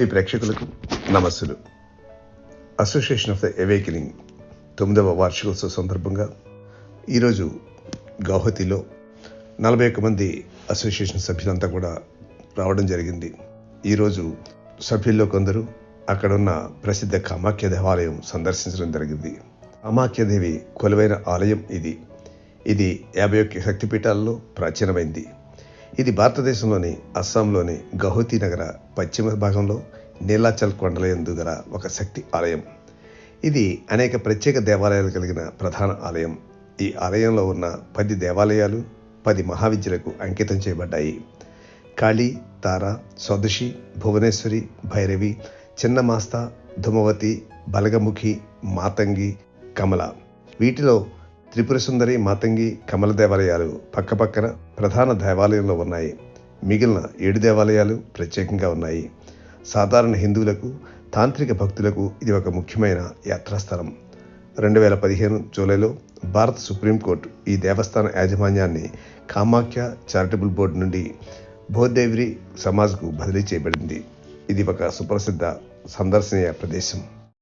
ఈ ప్రేక్షకులకు నమస్సులు. అసోసియేషన్ ఆఫ్ ద అవేకనింగ్ తొమ్మిదవ వార్షికోత్సవ సందర్భంగా ఈరోజు గౌహతిలో నలభై ఒక్క మంది అసోసియేషన్ సభ్యులంతా కూడా రావడం జరిగింది. ఈరోజు సభ్యుల్లో కొందరు అక్కడ ఉన్న ప్రసిద్ధ కామాఖ్య దేవాలయం సందర్శించడం జరిగింది. కామాఖ్యదేవి కొలువైన ఆలయం ఇది. ఇది యాభై ఒక్క శక్తిపీఠాల్లో ప్రాచీనమైంది. ఇది భారతదేశంలోని అస్సాంలోని గౌహతి నగర పశ్చిమ భాగంలో నీలాచల్ కొండల యందు గల ఒక శక్తి ఆలయం. ఇది అనేక ప్రత్యేక దేవాలయాలు కలిగిన ప్రధాన ఆలయం. ఈ ఆలయంలో ఉన్న పది దేవాలయాలు పది మహావిద్యలకు అంకితం చేయబడ్డాయి. కాళీ తార స్వదశి భువనేశ్వరి భైరవి చిన్నమాస్త ధుమవతి బలగముఖి మాతంగి కమల. వీటిలో త్రిపుర సుందరి మాతంగి కమల దేవాలయాలు పక్కపక్కన ప్రధాన దేవాలయంలో ఉన్నాయి. మిగిలిన ఏడు దేవాలయాలు ప్రత్యేకంగా ఉన్నాయి. సాధారణ హిందువులకు తాంత్రిక భక్తులకు ఇది ఒక ముఖ్యమైన యాత్రాస్థలం. రెండు వేల పదిహేను జూలైలో భారత సుప్రీంకోర్టు ఈ దేవస్థాన యాజమాన్యాన్ని కామాఖ్య చారిటబుల్ బోర్డు నుండి బోధేవ్రి సమాజ్కు బదిలీ చేయబడింది. ఇది ఒక సుప్రసిద్ధ సందర్శనీయ ప్రదేశం.